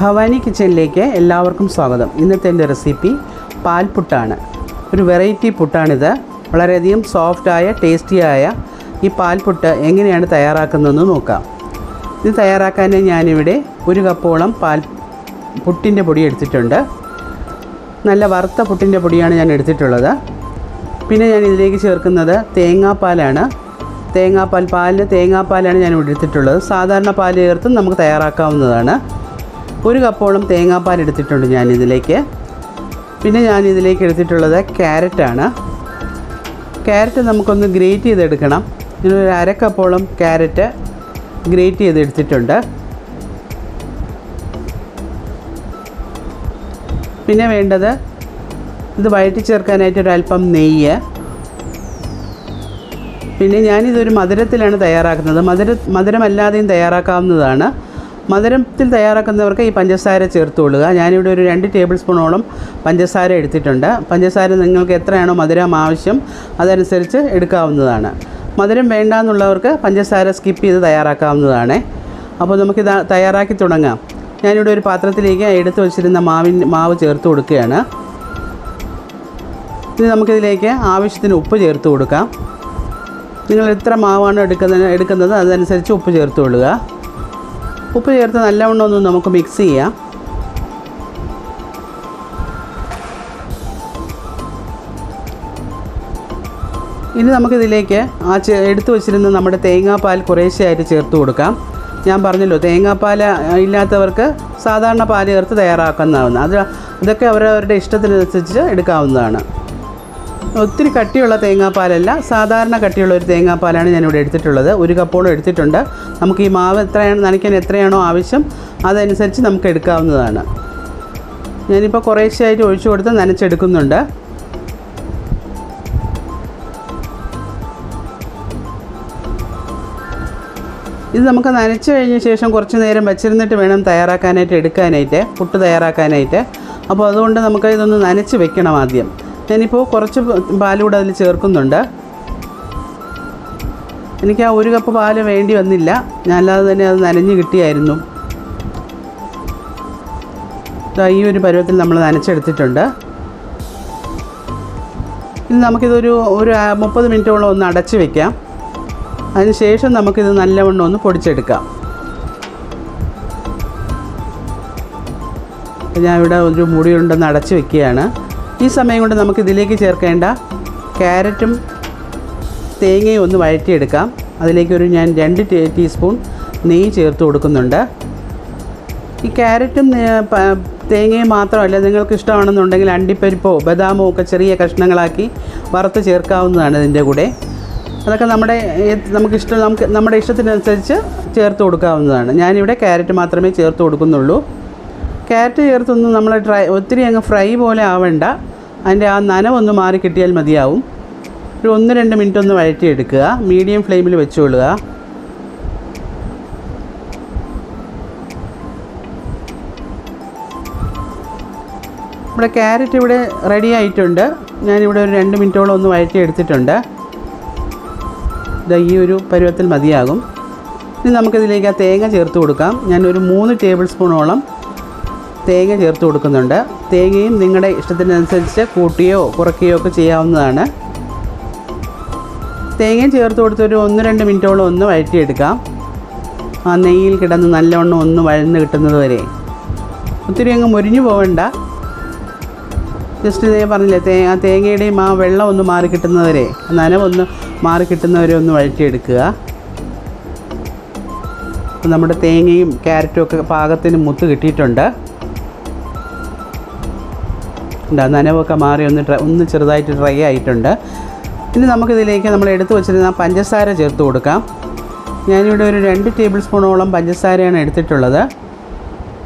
ഭവാനി കിച്ചണിലേക്ക് എല്ലാവർക്കും സ്വാഗതം. ഇന്നത്തെ എന്റെ റെസിപ്പി പാൽപുട്ടാണ് ഒരു വെറൈറ്റി പുട്ടാണിത്. വളരെയധികം സോഫ്റ്റായ ടേസ്റ്റിയായ ഈ പാൽപുട്ട് എങ്ങനെയാണ് തയ്യാറാക്കുന്നതെന്ന് നോക്കാം. ഇത് തയ്യാറാക്കാൻ ഞാനിവിടെ ഒരു കപ്പോളം പാൽ പുട്ടിന്റെ പൊടി എടുത്തിട്ടുണ്ട്. നല്ല വറുത്ത പുട്ടിന്റെ പൊടിയാണ് ഞാൻ എടുത്തിട്ടുള്ളത്. പിന്നെ ഞാൻ ഇതിലേക്ക് ചേർക്കുന്നത് തേങ്ങാപ്പാലാണ്. തേങ്ങാപ്പാൽ പാലിന് തേങ്ങാപ്പാലാണ് ഞാൻ ഇവിടെ എടുത്തിട്ടുള്ളത്. സാധാരണ പാൽ ചേർത്തും നമുക്ക് തയ്യാറാക്കാവുന്നതാണ്. ഒരു കപ്പോളം തേങ്ങാപ്പാൽ എടുത്തിട്ടുണ്ട് ഞാൻ ഇതിലേക്ക് പിന്നെ ഞാൻ ഇതിലേക്ക് എടുത്തിട്ടുള്ളത് ക്യാരറ്റാണ്. ക്യാരറ്റ് നമുക്കൊന്ന് ഗ്രേറ്റ് ചെയ്തെടുക്കണം. ഇതിനൊരു അരക്കപ്പോളം കപ്പോളം ക്യാരറ്റ് ഗ്രേറ്റ് ചെയ്തെടുത്തിട്ടുണ്ട്. പിന്നെ വേണ്ടത് ഇത് വഴറ്റി ചേർക്കാനായിട്ട് അല്പം നെയ്യ്. പിന്നെ ഞാനിതൊരു മധുരത്തിലാണ് തയ്യാറാക്കുന്നത്. മധുര മധുരമല്ലാതെയും തയ്യാറാക്കാവുന്നതാണ്. മധുരത്തിൽ തയ്യാറാക്കുന്നവർക്ക് ഈ പഞ്ചസാര ചേർത്തുകൊള്ളുക. ഞാനിവിടെ ഒരു രണ്ട് ടേബിൾ സ്പൂണോളം പഞ്ചസാര എടുത്തിട്ടുണ്ട്. പഞ്ചസാര നിങ്ങൾക്ക് എത്രയാണോ മധുരം ആവശ്യം അതനുസരിച്ച് എടുക്കാവുന്നതാണ്. മധുരം വേണ്ട എന്നുള്ളവർക്ക് പഞ്ചസാര സ്കിപ്പ് ചെയ്ത് തയ്യാറാക്കാവുന്നതാണ്. അപ്പോൾ നമുക്കിത് തയ്യാറാക്കി തുടങ്ങാം. ഞാനിവിടെ ഒരു പാത്രത്തിലേക്ക് എടുത്തു വച്ചിരുന്ന മാവിൻ മാവ് ചേർത്ത് കൊടുക്കുകയാണ്. ഇനി നമുക്കിതിലേക്ക് ആവശ്യത്തിന് ഉപ്പ് ചേർത്ത് കൊടുക്കാം. നിങ്ങൾ എത്ര മാവാണ് എടുക്കുന്നത് എടുക്കുന്നത്? അതനുസരിച്ച് ഉപ്പ് ചേർത്ത് കൊള്ളുക. ഉപ്പ് ചേർത്ത് നല്ലവണ്ണം ഒന്ന് നമുക്ക് മിക്സ് ചെയ്യാം. ഇനി നമുക്കിതിലേക്ക് ആ എടുത്തു വച്ചിരുന്ന നമ്മുടെ തേങ്ങാപ്പാൽ കുറേശ്ശെയായിട്ട് ചേർത്ത് കൊടുക്കാം. ഞാൻ പറഞ്ഞല്ലോ തേങ്ങാപ്പാൽ ഇല്ലാത്തവർക്ക് സാധാരണ പാൽ ചേർത്ത് തയ്യാറാക്കുന്നതാണ്. അത് അതൊക്കെ അവരവരുടെ ഇഷ്ടത്തിനനുസരിച്ച് എടുക്കാവുന്നതാണ്. ഒത്തിരി കട്ടിയുള്ള തേങ്ങാപ്പാലല്ല സാധാരണ കട്ടിയുള്ള ഒരു തേങ്ങാപ്പാലാണ് ഞാനിവിടെ എടുത്തിട്ടുള്ളത്. ഒരു കപ്പോളം എടുത്തിട്ടുണ്ട്. നമുക്ക് ഈ മാവ് എത്രയാണ് നനയ്ക്കാൻ എത്രയാണോ ആവശ്യം അതനുസരിച്ച് നമുക്ക് എടുക്കാവുന്നതാണ്. ഞാനിപ്പോൾ കുറേശ്ശെയായിട്ട് ഒഴിച്ചു കൊടുത്ത് നനച്ചെടുക്കുന്നുണ്ട്. ഇത് നമുക്ക് നനച്ച് കഴിഞ്ഞ ശേഷം കുറച്ച് നേരം വെച്ചിരുന്നിട്ട് വേണം തയ്യാറാക്കാനായിട്ട് എടുക്കാനായിട്ട് പുട്ട് തയ്യാറാക്കാനായിട്ട്. അപ്പോൾ അതുകൊണ്ട് നമുക്ക് ഇതൊന്ന് നനച്ച് വെക്കണം ആദ്യം. ഞാനിപ്പോൾ കുറച്ച് പാൽ പാലൂടെ അതിൽ ചേർക്കുന്നുണ്ട്. എനിക്ക് ആ ഒരു കപ്പ് പാൽ വേണ്ടി വന്നില്ല. ഞാൻ അല്ലാതെ തന്നെ അത് നനഞ്ഞ് കിട്ടിയായിരുന്നു. ഈ ഒരു പരുവത്തിൽ നമ്മൾ നനച്ചെടുത്തിട്ടുണ്ട്. ഇനി നമുക്കിതൊരു ഒരു മുപ്പത് മിനിറ്റോളം ഒന്ന് അടച്ച് വെക്കാം. അതിനുശേഷം നമുക്കിത് നല്ലവണ്ണം ഒന്ന് പൊടിച്ചെടുക്കാം. ഞാൻ ഇവിടെ ഒരു മുടി ഉണ്ടെന്ന് അടച്ച് വെക്കുകയാണ്. ഈ സമയം കൊണ്ട് നമുക്ക് ഇതിലേക്ക് ചേർക്കേണ്ട ക്യാരറ്റും തേങ്ങയും ഒന്ന് വഴറ്റിയെടുക്കാം. അതിലേക്കൊരു ഞാൻ രണ്ട് ടീസ്പൂൺ നെയ്യ് ചേർത്ത് കൊടുക്കുന്നുണ്ട്. ഈ ക്യാരറ്റും തേങ്ങയും മാത്രമല്ല നിങ്ങൾക്ക് ഇഷ്ടമാണെന്നുണ്ടെങ്കിൽ അണ്ടിപ്പരിപ്പോ ബദാമോ ഒക്കെ ചെറിയ കഷ്ണങ്ങളാക്കി വറുത്ത് ചേർക്കാവുന്നതാണ് ഇതിന്റെ കൂടെ. അതൊക്കെ നമ്മുടെ നമുക്ക് നമുക്കിഷ്ടം നമുക്ക് നമ്മുടെ ഇഷ്ടത്തിനനുസരിച്ച് ചേർത്ത് കൊടുക്കാവുന്നതാണ്. ഞാനിവിടെ ക്യാരറ്റ് മാത്രമേ ചേർത്ത് കൊടുക്കുന്നുള്ളൂ. ക്യാരറ്റ് ചേർത്തൊന്നും നമ്മൾ ഡ്രൈ ഒത്തിരി അങ്ങ് ഫ്രൈ പോലെ ആവണ്ട. അതിന്റെ ആ നനവൊന്ന് മാറി കിട്ടിയാൽ മതിയാവും. ഒരു ഒന്ന് രണ്ട് മിനിറ്റ് ഒന്ന് വഴറ്റിയെടുക്കുക. മീഡിയം ഫ്ലെയിമിൽ വെച്ചുകൊള്ളുക. നമ്മുടെ ക്യാരറ്റ് ഇവിടെ റെഡി ആയിട്ടുണ്ട്. ഞാനിവിടെ ഒരു രണ്ട് മിനിറ്റോളം ഒന്ന് വഴറ്റി എടുത്തിട്ടുണ്ട് ഇതാ ഈ ഒരു പരുവത്തിൽ മതിയാകും. ഇനി നമുക്കിതിലേക്ക് ആ തേങ്ങ ചേർത്ത് കൊടുക്കാം. ഞാനൊരു മൂന്ന് ടേബിൾ സ്പൂണോളം തേങ്ങ ചേർത്ത് കൊടുക്കുന്നുണ്ട്. തേങ്ങയും നിങ്ങളുടെ ഇഷ്ടത്തിനനുസരിച്ച് കൂട്ടുകയോ കുറയ്ക്കുകയോ ഒക്കെ ചെയ്യാവുന്നതാണ്. തേങ്ങയും ചേർത്ത് കൊടുത്തൊരു ഒന്ന് രണ്ട് മിനിറ്റോളം ഒന്ന് വഴറ്റിയെടുക്കാം. ആ നെയ്യിൽ കിടന്ന് നല്ലവണ്ണം ഒന്ന് വഴന്ന് കിട്ടുന്നത് വരെ. ഒത്തിരി അങ്ങ് മുരിഞ്ഞു പോകണ്ട ജസ്റ്റ് ഞാൻ പറഞ്ഞില്ലേ തേ ആ തേങ്ങയുടെയും ആ വെള്ളം ഒന്ന് മാറി കിട്ടുന്നവരെ നനവൊന്ന് മാറി കിട്ടുന്നവരെ ഒന്ന് വഴറ്റിയെടുക്കുക. നമ്മുടെ തേങ്ങയും ക്യാരറ്റും ഒക്കെ പാകത്തിന് മുത്ത് കിട്ടിയിട്ടുണ്ട്. നനവൊക്കെ മാറി ഒന്ന് ഒന്ന് ചെറുതായിട്ട് ഡ്രൈ ആയിട്ടുണ്ട്. ഇനി നമുക്കിതിലേക്ക് നമ്മൾ എടുത്തു വച്ചിരുന്ന പഞ്ചസാര ചേർത്ത് കൊടുക്കാം. ഞാനിവിടെ ഒരു രണ്ട് ടേബിൾ സ്പൂണോളം പഞ്ചസാരയാണ് എടുത്തിട്ടുള്ളത്.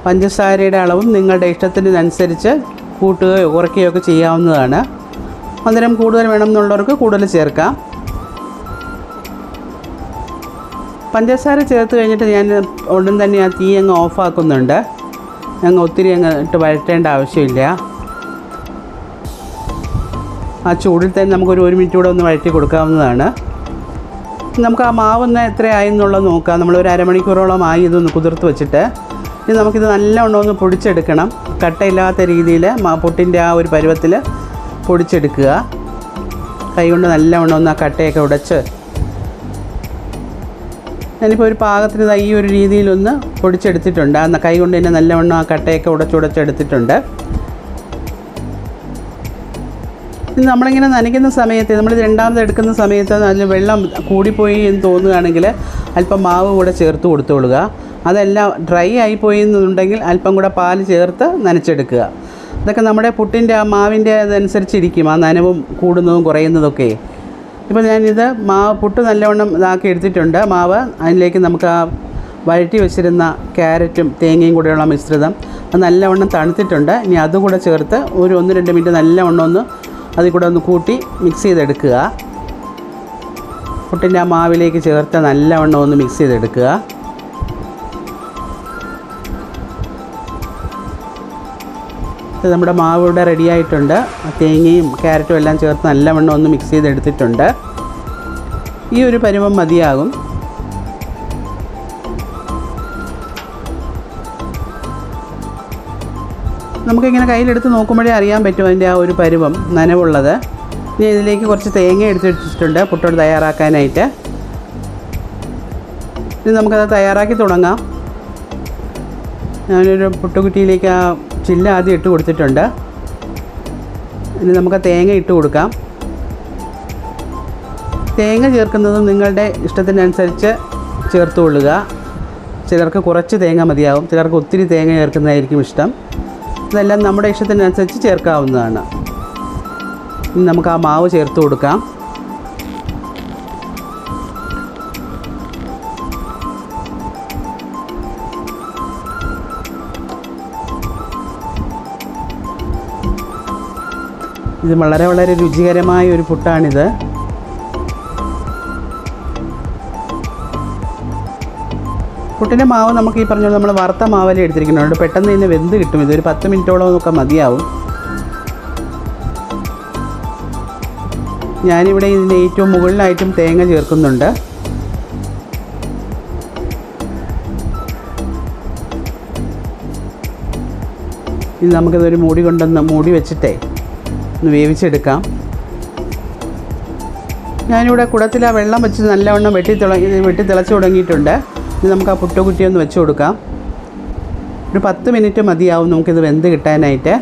പഞ്ചസാരയുടെ അളവും നിങ്ങളുടെ ഇഷ്ടത്തിനനുസരിച്ച് കൂട്ടുകയോ കുറയ്ക്കുകയോ ഒക്കെ ചെയ്യാവുന്നതാണ്. മധുരം കൂടുതൽ വേണമെന്നുള്ളവർക്ക് കൂടുതൽ ചേർക്കാം. പഞ്ചസാര ചേർത്ത് കഴിഞ്ഞിട്ട് ഞാൻ ഉടൻ തന്നെ ആ തീ അങ്ങ് ഓഫാക്കുന്നുണ്ട് അങ്ങ് ഒത്തിരി അങ്ങ് ഇട്ട് വഴറ്റേണ്ട ആവശ്യമില്ല. ആ ചൂടിൽ തന്നെ നമുക്കൊരു ഒരു മിനിറ്റ് കൂടെ ഒന്ന് വഴറ്റി കൊടുക്കാവുന്നതാണ്. നമുക്ക് ആ മാവൊന്ന് എത്രയായി എന്നുള്ളത് നോക്കാം. നമ്മൾ ഒരു അരമണിക്കൂറോളം ആയി ഇതൊന്ന് കുതിർത്ത് വെച്ചിട്ട്. ഇനി നമുക്കിത് നല്ലവണ്ണം ഒന്ന് പൊടിച്ചെടുക്കണം. കട്ടയില്ലാത്ത രീതിയിൽ മാ പൊട്ടിന്റെ ആ ഒരു പരുവത്തിൽ പൊടിച്ചെടുക്കുക. കൈകൊണ്ട് നല്ലവണ്ണം ഒന്ന് ആ കട്ടയൊക്കെ ഉടച്ച്. ഞാനിപ്പോൾ ഒരു പാകത്തിന് ഈ ഒരു രീതിയിലൊന്ന് പൊടിച്ചെടുത്തിട്ടുണ്ട്. ആ കൈ കൊണ്ട് തന്നെ നല്ലവണ്ണം ആ കട്ടയൊക്കെ ഉടച്ചുടച്ചെടുത്തിട്ടുണ്ട് ഇത് നമ്മളിങ്ങനെ നനയ്ക്കുന്ന സമയത്ത് നമ്മൾ രണ്ടാമത് എടുക്കുന്ന സമയത്ത് അതിൽ വെള്ളം കൂടിപ്പോയി എന്ന് തോന്നുകയാണെങ്കിൽ അല്പം മാവ് കൂടെ ചേർത്ത് കൊടുത്തുകൊള്ളുക അതെല്ലാം ഡ്രൈ ആയിപ്പോയി എന്നുണ്ടെങ്കിൽ അല്പം കൂടെ പാൽ ചേർത്ത് നനച്ചെടുക്കുക. അതൊക്കെ നമ്മുടെ പുട്ടിന്റെ ആ മാവിന്റെ അതനുസരിച്ചിരിക്കും. ആ നനവും കൂടുന്നതും കുറയുന്നതൊക്കെ. ഇപ്പോൾ ഞാനിത് മാവ് പുട്ട് നല്ലവണ്ണം ഇതാക്കി എടുത്തിട്ടുണ്ട്. മാവ് അതിലേക്ക് നമുക്ക് ആ വഴറ്റി വെച്ചിരുന്ന ക്യാരറ്റും തേങ്ങയും കൂടെയുള്ള മിശ്രിതം അത് നല്ലവണ്ണം തണുത്തിട്ടുണ്ട്. ഇനി അതും കൂടെ ചേർത്ത് ഒരു ഒന്ന് രണ്ട് മിനിറ്റ് നല്ലവണ്ണം ഒന്ന് അതിൽ കൂടെ ഒന്ന് കൂട്ടി മിക്സ് ചെയ്തെടുക്കുക. പുട്ടിന്റെ ആ മാവിലേക്ക് ചേർത്ത് നല്ലവണ്ണം ഒന്ന് മിക്സ് ചെയ്തെടുക്കുക. ഇത് നമ്മുടെ മാവ് ഇവിടെ റെഡി ആയിട്ടുണ്ട്. തേങ്ങയും ക്യാരറ്റും എല്ലാം ചേർത്ത് നല്ലവണ്ണം ഒന്ന് മിക്സ് ചെയ്തെടുത്തിട്ടുണ്ട്. ഈ ഒരു പരുവം മതിയാകും. നമുക്കിങ്ങനെ കയ്യിലെടുത്ത് നോക്കുമ്പോഴേ അറിയാൻ പറ്റും അതിന്റെ ആ ഒരു പരുവം നനവുള്ളത്. ഇനി ഇതിലേക്ക് കുറച്ച് തേങ്ങ എടുത്ത് വെച്ചിട്ടുണ്ട് പുട്ടോട് തയ്യാറാക്കാനായിട്ട്. ഇനി നമുക്കത് തയ്യാറാക്കി തുടങ്ങാം. ഞാനൊരു പുട്ടുകുറ്റിയിലേക്ക് ആ ചില്ല ആദ്യം ഇട്ട് കൊടുത്തിട്ടുണ്ട്. ഇനി നമുക്ക് തേങ്ങ ഇട്ട് കൊടുക്കാം. തേങ്ങ ചേർക്കുന്നത് നിങ്ങളുടെ ഇഷ്ടത്തിനനുസരിച്ച് ചേർത്ത് കൊള്ളുക. ചിലർക്ക് കുറച്ച് തേങ്ങ മതിയാവും. ചിലർക്ക് ഒത്തിരി തേങ്ങ ചേർക്കുന്നതായിരിക്കും ഇഷ്ടം. ഇതെല്ലാം നമ്മുടെ ഇഷ്ടത്തിനനുസരിച്ച് ചേർക്കാവുന്നതാണ്. ഇനി നമുക്ക് ആ മാവ് ചേർത്ത് കൊടുക്കാം. ഇത് വളരെ വളരെ രുചികരമായ ഒരു പുട്ടാണിത്. പുട്ടിന്റെ മാവ് നമുക്ക് ഈ പറഞ്ഞ നമ്മൾ വറുത്ത മാവല്ലേ എടുത്തിരിക്കുന്നുണ്ട് പെട്ടെന്ന് തന്നെ വെന്ത് കിട്ടും. ഇതൊരു പത്ത് മിനിറ്റോളം ഒക്കെ മതിയാവും. ഞാനിവിടെ ഇതിന്റെ ഏറ്റവും മുകളിലായിട്ടും തേങ്ങ ചേർക്കുന്നുണ്ട്. ഇനി നമുക്കിതൊരു മൂടി കൊണ്ടൊന്ന് മൂടി വെച്ചിട്ടേ ഒന്ന് വേവിച്ചെടുക്കാം. ഞാനിവിടെ കുടത്തിൽ ആ വെള്ളം വെച്ച് നല്ലവണ്ണം വെട്ടി തിള വെട്ടി തിളച്ച് തുടങ്ങിയിട്ടുണ്ട്. ഇനി നമുക്ക് ആ പുട്ടുകുറ്റി ഒന്ന് വെച്ച് കൊടുക്കാം. ഒരു പത്ത് മിനിറ്റ് മതിയാവും നമുക്കിത് വെന്ത് കിട്ടാനായിട്ട്.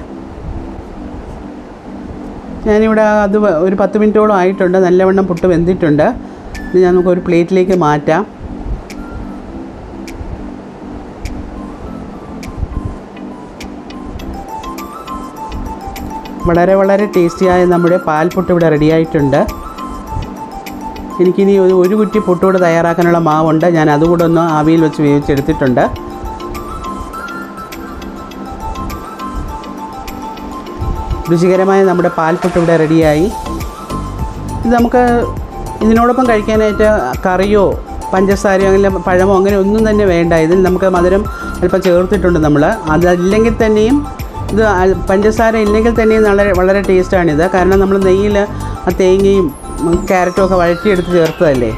ഞാനിവിടെ അത് ഒരു പത്ത് മിനിറ്റോളം ആയിട്ടുണ്ട്. നല്ലവണ്ണം പുട്ട് വെന്തിട്ടുണ്ട്. ഇനി ഞാൻ നമുക്ക് ഒരു പ്ലേറ്റിലേക്ക് മാറ്റാം. വളരെ വളരെ ടേസ്റ്റിയായ നമ്മുടെ പാൽപുട്ട് ഇവിടെ റെഡിയായിട്ടുണ്ട് എനിക്കിനി ഒരു ഒരു കുറ്റി പുട്ടുകൂടെ തയ്യാറാക്കാനുള്ള മാവുണ്ട്. ഞാൻ അതുകൂടെ ഒന്ന് ആവിയിൽ വെച്ച് വേവിച്ചെടുത്തിട്ടുണ്ട്. രുചികരമായ നമ്മുടെ പാൽപുട്ട് ഇവിടെ റെഡിയായി. ഇത് നമുക്ക് ഇതിനോടൊപ്പം കഴിക്കാനായിട്ട് കറിയോ പഞ്ചസാരയോ അങ്ങനെ പഴമോ അങ്ങനെ ഒന്നും തന്നെ വേണ്ട. ഇതിൽ നമുക്ക് മധുരം അല്പം ചേർത്തിട്ടുണ്ട് നമ്മൾ അതല്ലെങ്കിൽ തന്നെയും ഇത് പഞ്ചസാര ഇല്ലെങ്കിൽ തന്നെയും വളരെ വളരെ ടേസ്റ്റാണിത്. കാരണം നമ്മൾ നെയ്യിൽ ആ തേങ്ങയും ക്യാരറ്റും ഒക്കെ വഴറ്റിയെടുത്ത് ചേർത്തതല്ലേ?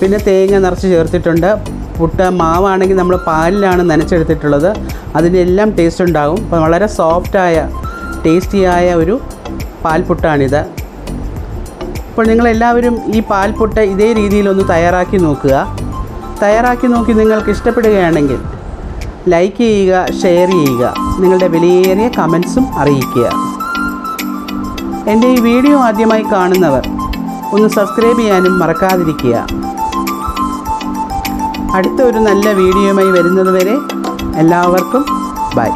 പിന്നെ തേങ്ങ നിറച്ച് ചേർത്തിട്ടുണ്ട്. പുട്ട് മാവാണെങ്കിൽ നമ്മൾ പാലിലാണ് നനച്ചെടുത്തിട്ടുള്ളത്. അതിനെല്ലാം ടേസ്റ്റ് ഉണ്ടാകും. അപ്പോൾ വളരെ സോഫ്റ്റായ ടേസ്റ്റിയായ ഒരു പാൽപുട്ടാണിത്. അപ്പോൾ നിങ്ങളെല്ലാവരും ഈ പാൽപുട്ട് ഇതേ രീതിയിലൊന്ന് തയ്യാറാക്കി നോക്കുക. തയ്യാറാക്കി നോക്കി നിങ്ങൾക്ക് ഇഷ്ടപ്പെടുകയാണെങ്കിൽ ലൈക്ക് ചെയ്യുക ഷെയർ ചെയ്യുക. നിങ്ങളുടെ വിലയേറിയ കമൻസും അറിയിക്കുക. എന്റെ ഈ വീഡിയോ ആദ്യമായി കാണുന്നവർ ഒന്ന് സബ്സ്ക്രൈബ് ചെയ്യാനും മറക്കാതിരിക്കുക. അടുത്ത ഒരു നല്ല വീഡിയോയുമായി വരുന്നതുവരെ എല്ലാവർക്കും ബൈ.